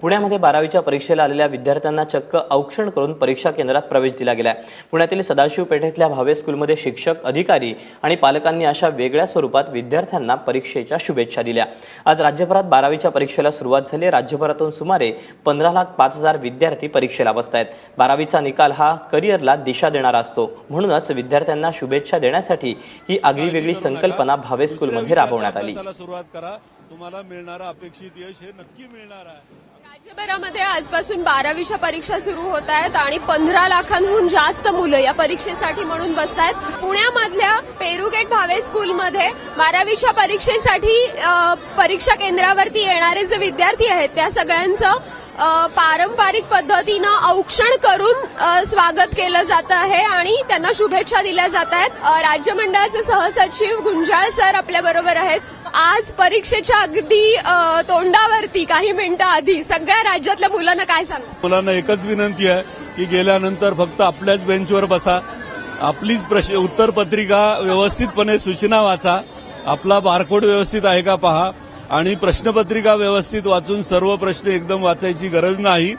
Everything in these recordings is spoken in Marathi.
पुण्यामध्ये बारावीच्या परीक्षेला आलेल्या विद्यार्थ्यांना चक्क औक्षण करून परीक्षा केंद्रात प्रवेश दिला गेलाय. पुण्यातील सदाशिव पेठेतल्या भावे स्कूलमध्ये शिक्षक अधिकारी आणि पालकांनी अशा वेगळ्या स्वरूपात विद्यार्थ्यांना परीक्षेच्या शुभेच्छा दिल्या. आज राज्यभरात बारावीच्या परीक्षेला सुरुवात झाली राज्यभरातून सुमारे पंधरा लाख पाच हजार विद्यार्थी परीक्षेला बसतायत. बारावीचा निकाल हा करिअरला दिशा देणारा असतो. म्हणूनच विद्यार्थ्यांना शुभेच्छा देण्यासाठी ही आगळी वेगळी संकल्पना भावे स्कूलमध्ये राबवण्यात आली. सुरुवात करा. तुम्हाला मिळणारं अपेक्षित यश हे नक्की मिळणार आहे. राज्यभरामध्ये आजपासून बारावीच्या परीक्षा सुरू होत आहेत आणि पंधरा लाखांहून जास्त मुलं या परीक्षेसाठी म्हणून बसत आहेत पुण्यामधल्या पेरुगेट भावे स्कूलमध्ये बारावीच्या परीक्षेसाठी परीक्षा केंद्रावरती येणारे जे विद्यार्थी आहेत त्या सगळ्यांचं पारंपरिक पद्धतीनं औक्षण करून स्वागत केलं जात आहे आणि त्यांना शुभेच्छा दिल्या जात आहेत. राज्य मंडळाचे सहसचिव गुंजाळ सर आपल्या बरोबर आहेत. आज परीक्षेच्या अगदी तोंडावरती काही मिनिटं आधी सगळ्या राज्यातल्या मुलांना काय सांग मुलांना एकच विनंती आहे की गेल्यानंतर फक्त आपल्याच बेंचवर बसा. आपलीच प्रश्न उत्तरपत्रिका व्यवस्थितपणे सूचना वाचा. आपला बारकोड व्यवस्थित आहे का पहा. आणि प्रश्नपत्रिका व्यवस्थित वाचून सर्व प्रश्न एकदम वाचायची गरज नाही.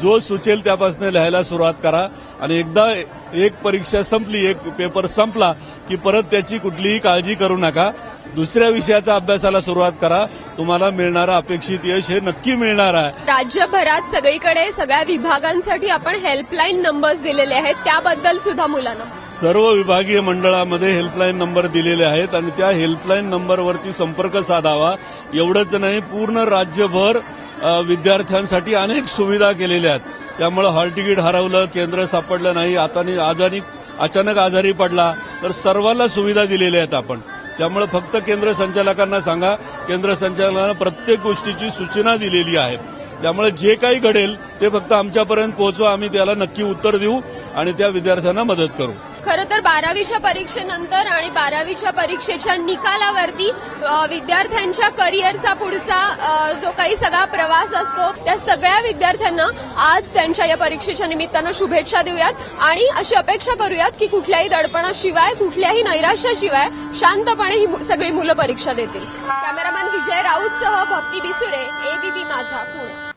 जो सुचेल त्यापासून लिहायला सुरुवात करा. आणि एकदा एक परीक्षा संपली एक पेपर संपला की परत त्याची कुठलीही काळजी करू नका. दुसऱ्या विषयाच्या अभ्यासाला सुरुवात करा. तुम्हाला मिळणारं अपेक्षित यश हे नक्की मिळणार आहे. राज्यभरात सगळीकडे सगळ्या विभागांसाठी आपण हेल्पलाईन नंबर्स दिलेले आहेत. त्याबद्दल सुद्धा मुलांना. सर्व विभागीय मंडळामध्ये हेल्पलाईन नंबर दिलेले आहेत आणि त्या हेल्पलाईन नंबरवरती संपर्क साधावा. एवढंच नाही पूर्ण राज्यभर विद्यार्थ्यांसाठी अनेक सुविधा केलेल्या आहेत. त्यामुळे हॉल तिकीट हरवलं केंद्र सापडलं नाही. आता आजारी अचानक आजारी पडला तर सर्वांना सुविधा दिलेल्या आहेत आपण. त्यामुळे फक्त केंद्र संचालकांना सांगा. केंद्र संचालकांना प्रत्येक गोष्टीची सूचना दिलेली आहे. त्यामुळे जे काही घडेल ते फक्त आमच्यापर्यंत पोहोचवा. आम्ही त्याला नक्की उत्तर देऊ आणि त्या विद्यार्थ्यांना मदत करू. खरं तर बारावीच्या परीक्षेनंतर आणि बारावीच्या परीक्षेच्या निकालावरती विद्यार्थ्यांच्या करिअरचा पुढचा जो काही सगळा प्रवास असतो त्या सगळ्या विद्यार्थ्यांना आज त्यांच्या या परीक्षेच्या निमित्तानं शुभेच्छा देऊयात. आणि अशी अपेक्षा करूयात की कुठल्याही दडपणाशिवाय कुठल्याही नैराश्याशिवाय शांतपणे ही मु- सगळी मुलं परीक्षा देतील. कॅमेरामॅन विजय राऊतसह भक्ती बिसुरे एबीपी माझा पुणे.